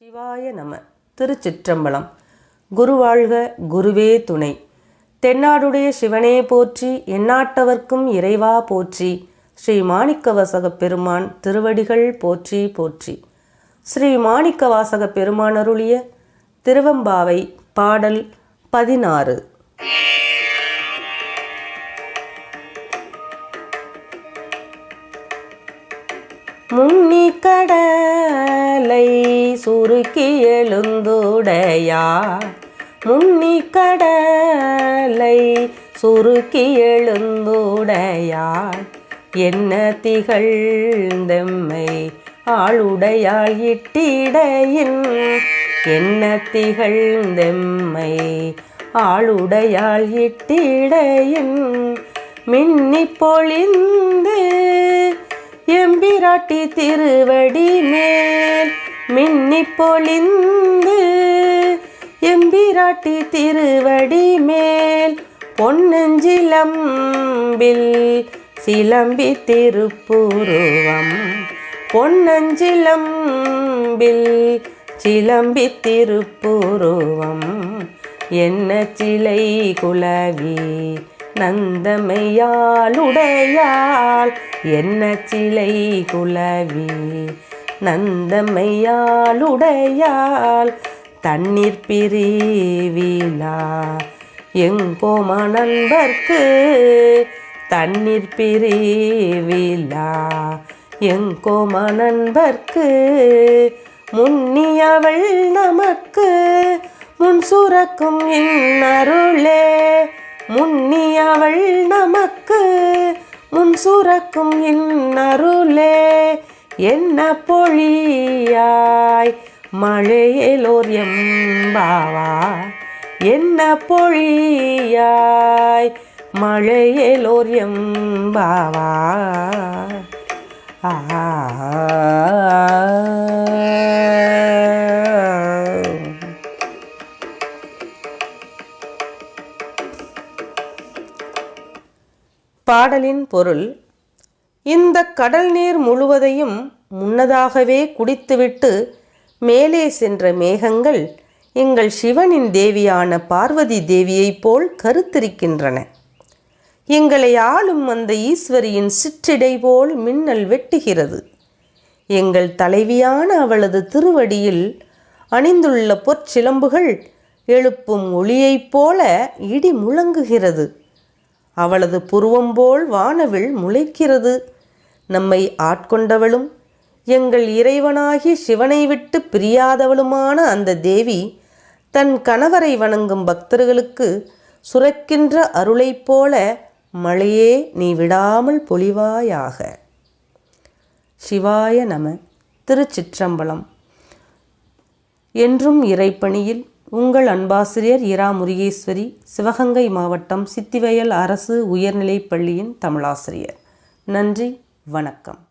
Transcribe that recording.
சிவாய நம. திருச்சிற்றம்பலம். குருவாழ்க குருவே துணை. தென்னாடுடைய சிவனே போற்றி எந்நாட்டவர்க்கும் இறைவா போற்றி. ஸ்ரீ மாணிக்கவாசக பெருமான் திருவடிகள் போற்றி போற்றி. ஸ்ரீ மாணிக்கவாசக பெருமான் அருளிய திருவம்பாவை பாடல் பதினாறு. முன்னி கடலை சுருக்கி எழுந்துடையா? முன்னி கடலை சுருக்கி எழுந்துடையாள் என்ன திகழ்ந்தெம்மை ஆளுடையாள் இட்டிடையின்? என்ன திகழ்ந்தெம்மை ஆளுடையாள் இட்டிடையின்? மின்னி பொழிந்து எம்பிராட்டி திருவடி மேல் மின்னி பொழிந்து எம்பிராட்டி திருவடி மேல் பொன்னஞ்சிலம்பில் சிலம்பி திருப்புருவம். பொன்னஞ்சிலம்பில் சிலம்பி திருப்புருவம். என்ன சிலை குலவி நந்தமையாளுடையாள். என்ன சிலை குலவி? நந்தமையாளுடையாள். தண்ணீர் பிரிவிலா? எங்கோம நண்பர்க்கு தண்ணீர் பிரிவிலா? எங்கோம நண்பர்க்கு முன்னியவள் நமக்கு முன் சுரக்கும் இன்னருளே? முன்னியவள் நமக்கு முன் சுரக்கும் இன்னருளே என்ன பொழியாய் மழையலோர் எம்பாவா? என்ன பொழியாய் மழையலோர் எம்பாவா? ஆ. பாடலின் பொருள் இந்த கடல் நீர் முழுவதையும் முன்னதாகவே குடித்துவிட்டு மேலே சென்ற மேகங்கள் எங்கள் சிவனின் தேவியான பார்வதி தேவியைப் போல் கருத்திருக்கின்றன. எங்களை ஆளும் அந்த ஈஸ்வரியின் சிற்றிடை போல் மின்னல் வெட்டுகிறது. எங்கள் தலைவியான அவளது திருவடியில் அணிந்துள்ள பொற்சிலம்புகள் எழுப்பும் ஒளியைப் போல இடி முழங்குகிறது. அவளது புருவம் போல் வானவில் முளைக்கிறது. நம்மை ஆட்கொண்டவளும் எங்கள் இறைவனாகி சிவனை விட்டு பிரியாதவளுமான அந்த தேவி தன் கணவரை வணங்கும் பக்தர்களுக்கு சுரக்கின்ற அருளைப் போல மழையே நீ விடாமல் பொழிவாயாக. சிவாய நம திருச்சிற்றம்பலம். என்றும் இறைப்பணியில் உங்கள் அன்பாசிரியர் இரா முருகேஸ்வரி சிவகங்கை மாவட்டம் சித்திவயல் அரசு உயர்நிலைப் பள்ளியின் தமிழாசிரியர். நன்றி வணக்கம்.